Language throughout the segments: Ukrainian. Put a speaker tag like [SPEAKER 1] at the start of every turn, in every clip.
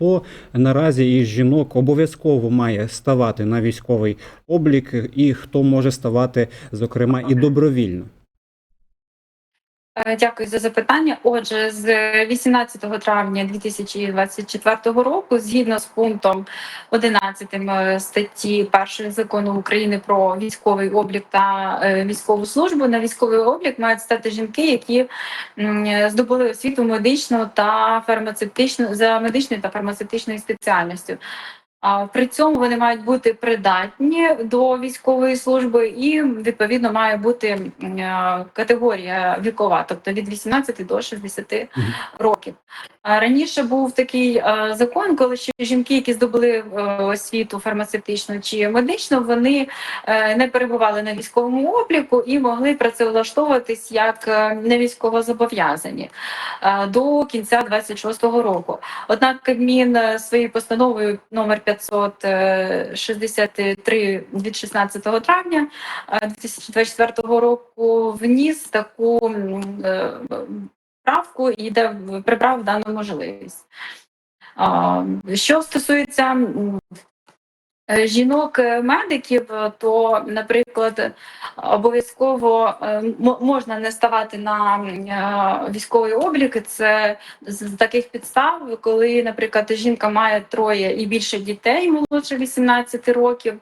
[SPEAKER 1] хто наразі із жінок обов'язково має ставати на військовий облік, і хто може ставати, зокрема, і добровільно?
[SPEAKER 2] Е, Дякую за запитання. Отже, з 18 травня 2024 року, згідно з пунктом 11 статті 1 закону України про військовий облік та е, військову службу, на військовий облік мають стати жінки, які здобули освіту медичну та фармацевтичну за медичною та фармацевтичною спеціальністю. А при цьому вони мають бути придатні до військової служби, і відповідно має бути е, категорія вікова, тобто від 18 до 60 років. Раніше був такий е, закон, коли ще жінки, які здобули е, освіту фармацевтичну чи медичну, вони не перебували на військовому обліку і могли працевлаштовуватись як е, невійськовозобов'язані е, до кінця 26-го року. Однак Кабмін своєю постановою номер 563 від 16 травня е, 2024 року вніс таку е, правку і де прибрав дану можливість. Що стосується е, жінок-медиків, е, то, наприклад, обов'язково е, можна не ставати на е, військовий облік. Це з таких підстав, коли, наприклад, жінка має троє і більше дітей молодше 18 років,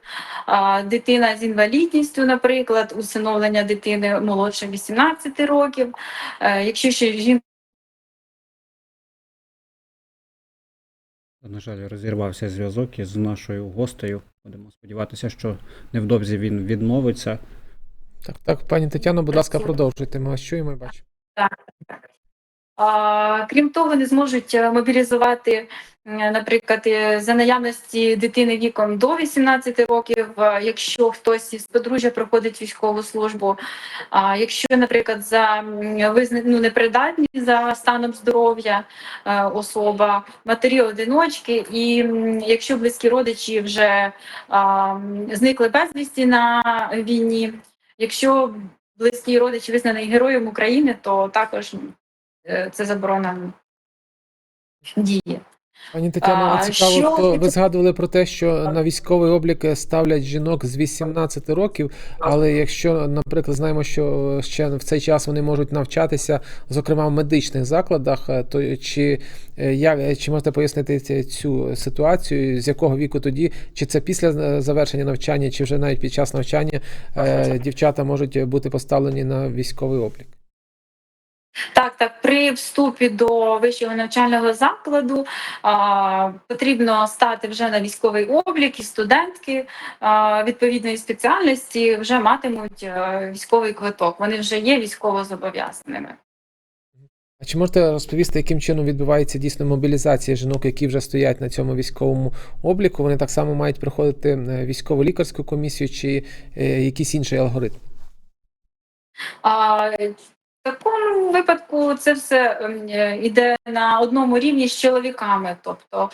[SPEAKER 2] дитина з інвалідністю, наприклад, усиновлення дитини молодше 18 років. Е, Якщо ще жінка
[SPEAKER 1] На жаль, розірвався зв'язок із нашою гостею. Будемо сподіватися, що невдовзі він відновиться.
[SPEAKER 3] Так, так, пані Тетяно, будь ласка, продовжуйте. Ми вас чуємо і бачимо.
[SPEAKER 2] А, Крім того, не зможуть е, мобілізувати, наприклад, е, за наявності дитини віком до 18 років, е, якщо хтось із подружжя проходить військову службу. Якщо, наприклад, за ну, непридатні за станом здоров'я е, особа, матері одиночки, і якщо близькі родичі вже зникли безвісті на війні, якщо близький родич визнаний героєм України, то також е, це заборона діє.
[SPEAKER 3] Пані Тетяно,
[SPEAKER 2] А,
[SPEAKER 3] цікаво,
[SPEAKER 2] що
[SPEAKER 3] ви згадували про те, що на військовий облік ставлять жінок з 18 років. Але якщо, наприклад, знаємо, що ще в цей час вони можуть навчатися, зокрема в медичних закладах, е, то чи е, як чи можете пояснити цю ситуацію, з якого віку тоді, чи це після е, завершення навчання, чи вже навіть під час навчання е, дівчата можуть бути поставлені на військовий облік?
[SPEAKER 2] Так, так, при вступі до вищого навчального закладу а, потрібно стати вже на військовий облік, і студентки а, відповідної спеціальності вже матимуть е, військовий квиток. Вони вже є військово зобов'язаними.
[SPEAKER 3] А чи можете розповісти, яким чином відбувається дійсно мобілізація жінок, які вже стоять на цьому військовому обліку? Вони так само мають проходити е, військово-лікарську комісію чи е, якийсь інший алгоритм?
[SPEAKER 2] А, такому випадку це все ем, е, йде на одному рівні з чоловіками. Тобто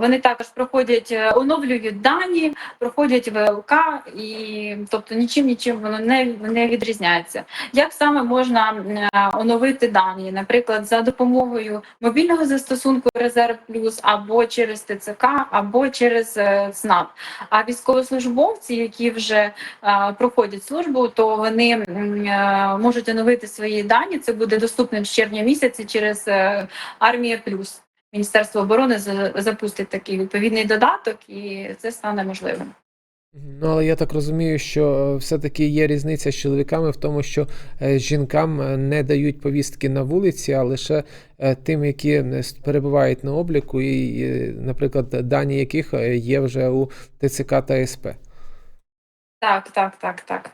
[SPEAKER 2] вони також проходять, е, оновлюють дані, проходять ВЛК, і тобто нічим нічим воно не, не відрізняється. Як саме можна е, оновити дані? Наприклад, за допомогою мобільного застосунку Резерв Плюс або через ТЦК, або через е, ЦНАП. А військовослужбовці, які вже проходять службу, то вони можуть оновити свої дані. Це буде доступним з червня місяця через Армія Плюс. Міністерство оборони запустить такий відповідний додаток, і це стане можливим.
[SPEAKER 3] Ну, але я так розумію, що е, все-таки є різниця з чоловіками в тому, що е, жінкам е, не дають повістки на вулиці, а лише тим, які перебувають на обліку, і, наприклад, дані яких є вже у ТЦК та СП.
[SPEAKER 2] Так, так, так, так.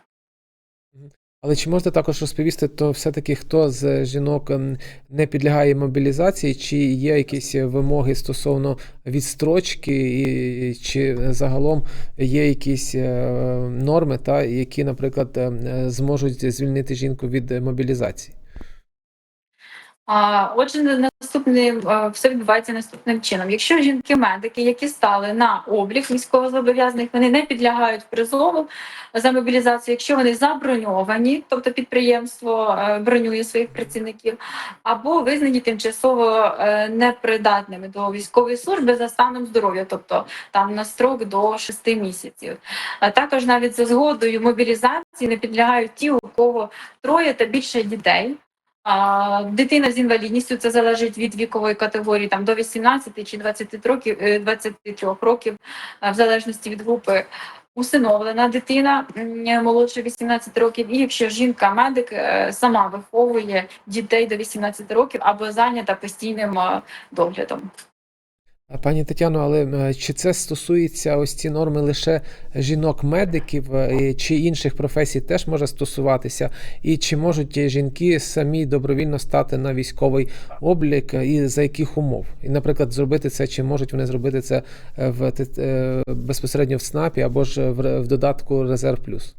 [SPEAKER 3] Але чи можете також розповісти, то все-таки хто з жінок ем, не підлягає мобілізації, чи є якісь вимоги стосовно відстрочки, і чи загалом є якісь е, норми, та, які, наприклад, ем, зможуть звільнити жінку від мобілізації?
[SPEAKER 2] Отже, на- наступним е, все відбувається наступним чином. Якщо жінки-медики, які стали на облік військовозобов'язаних, вони не підлягають призову за мобілізацію, якщо вони заброньовані, тобто підприємство е, бронює своїх працівників, або визнані тимчасово е, непридатними до військової служби за станом здоров'я, тобто там на строк до 6 місяців. Також навіть за згодою мобілізації не підлягають ті, у кого троє та більше дітей. Дитина з інвалідністю це залежить від вікової категорії там до 18 чи 20 років, е, 23 років, в залежності від групи. Усиновлена дитина молодше 18 років, і якщо жінка-медик е, сама виховує дітей до 18 років або зайнята постійним е, доглядом.
[SPEAKER 3] Пані Тетяно, але е, чи це стосується ось ці норми лише жінок-медиків, е, чи інших професій теж може стосуватися? І чи можуть жінки самі добровільно стати на військовий облік е, і за яких умов? І, наприклад, зробити це, чи можуть вони зробити це в безпосередньо в СНАПі або ж в додатку Резерв Плюс?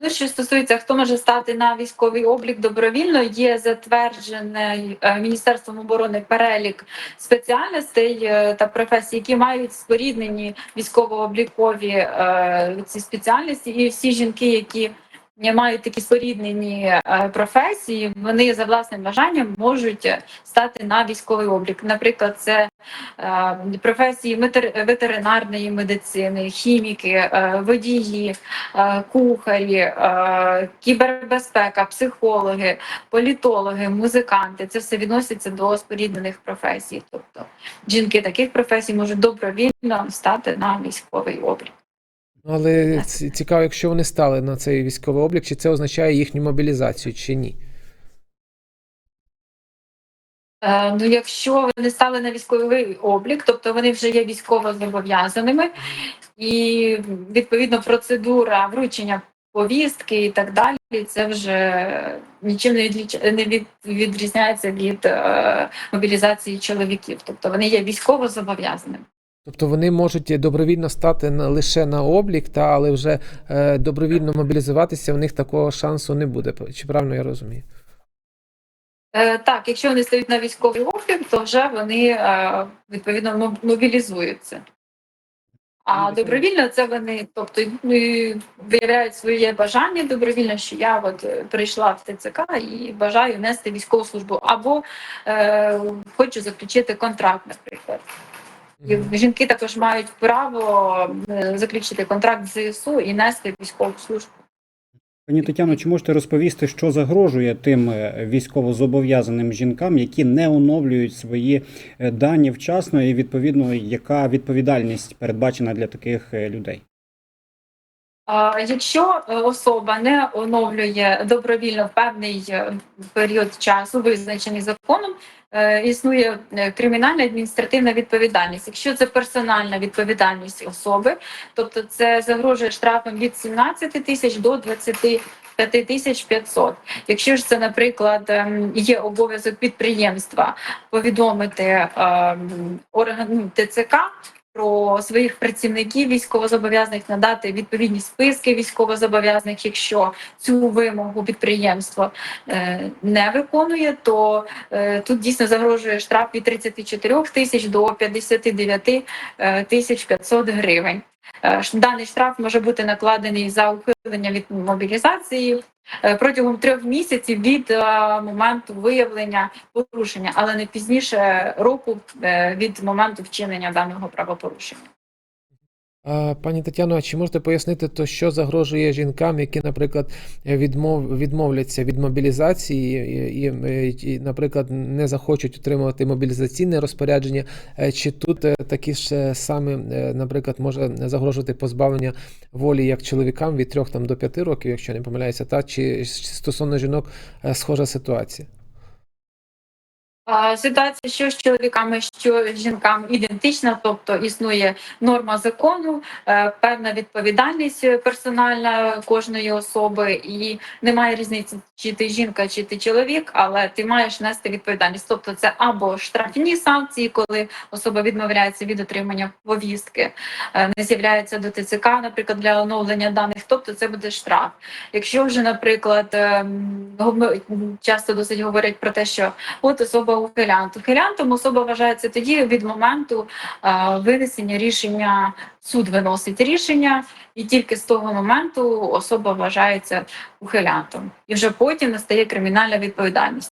[SPEAKER 2] Ну, що стосується, хто може стати на військовий облік добровільно, є затверджений е, Міністерством оборони перелік спеціальностей е, та професій, які мають споріднені військово-облікові е, ці спеціальності, і всі жінки, які мають такі споріднені е, професії, вони за власним бажанням можуть е, стати на військовий облік. Наприклад, це е, професії ветеринарної медицини, хіміки, водії, кухарі, кібербезпека, психологи, політологи, музиканти. Це все відноситься до споріднених професій. Тобто жінки таких професій можуть добровільно стати на військовий облік.
[SPEAKER 3] Ну, Але цікаво, якщо вони стали на цей військовий облік, чи це означає їхню мобілізацію, чи ні?
[SPEAKER 2] Е, Ну, якщо вони стали на військовий облік, тобто вони вже є військово зобов'язаними, і відповідно процедура вручення повістки і так далі, це вже нічим не, відліч... не від... відрізняється від е, мобілізації чоловіків. Тобто вони є військово зобов'язаними.
[SPEAKER 3] Тобто вони можуть добровільно стати лише на облік, та, але вже е, добровільно мобілізуватися, у них такого шансу не буде. Чи правильно я розумію?
[SPEAKER 2] Е, так, якщо вони стають на військовий облік, то вже вони е, відповідно мобілізуються. А добровільно це вони, тобто ну, виявляють своє бажання добровільно, що я от прийшла в ТЦК і бажаю нести військову службу, або е, хочу заключити контракт, наприклад. Жінки також мають право е, заключити контракт з ЗСУ і нести військову службу.
[SPEAKER 1] Пані Тетяно, чи можете розповісти, що загрожує тим е, військовозобов'язаним жінкам, які не оновлюють свої е, дані вчасно, і відповідно, яка відповідальність передбачена для таких людей?
[SPEAKER 2] Якщо е, особа не оновлює добровільно в певний е, період часу, визначений законом, е, існує кримінальна адміністративна відповідальність. Якщо це персональна відповідальність особи, тобто це загрожує штрафом від 17 тисяч до 25 тисяч 500. Якщо ж це, наприклад, ем, є обов'язок підприємства повідомити ем, орган ТЦК про своїх працівників військовозобов'язаних надати відповідні списки військовозобов'язаних. Якщо цю вимогу підприємство е, не виконує, то е, тут дійсно загрожує штраф від 34 тисяч до 59 е, тисяч 500 гривень. Е, Даний штраф може бути накладений за ухилення від мобілізації е, протягом трьох місяців від е, моменту виявлення порушення, але не пізніше року від моменту вчинення даного правопорушення.
[SPEAKER 3] Пані Тетяно, а чи можете пояснити, то що загрожує жінкам, які, наприклад, відмов, відмовляться від мобілізації і, і, і, наприклад, не захочуть отримувати мобілізаційне розпорядження? Е, Чи тут е, такі ж е, саме, наприклад, може загрожувати позбавлення волі як чоловікам від 3 там, до 5 років, якщо не помиляюся, та чи стосовно жінок схожа ситуація?
[SPEAKER 2] Ситуація, що з чоловіками, що з жінками ідентична, тобто існує норма закону, е, певна відповідальність персональна кожної особи, і немає різниці, чи ти жінка, чи ти чоловік, але ти маєш нести відповідальність. Тобто, це або штрафні санкції, коли особа відмовляється від отримання повістки, е, не з'являється до ТЦК, наприклад, для оновлення даних, тобто це буде штраф. Якщо вже, наприклад, ем, часто досить говорять про те, що от особа ухилянт. Ухилянтом особа вважається тоді від моменту е, винесення рішення, суд виносить рішення, і тільки з того моменту особа вважається ухилянтом. І вже потім настає кримінальна відповідальність.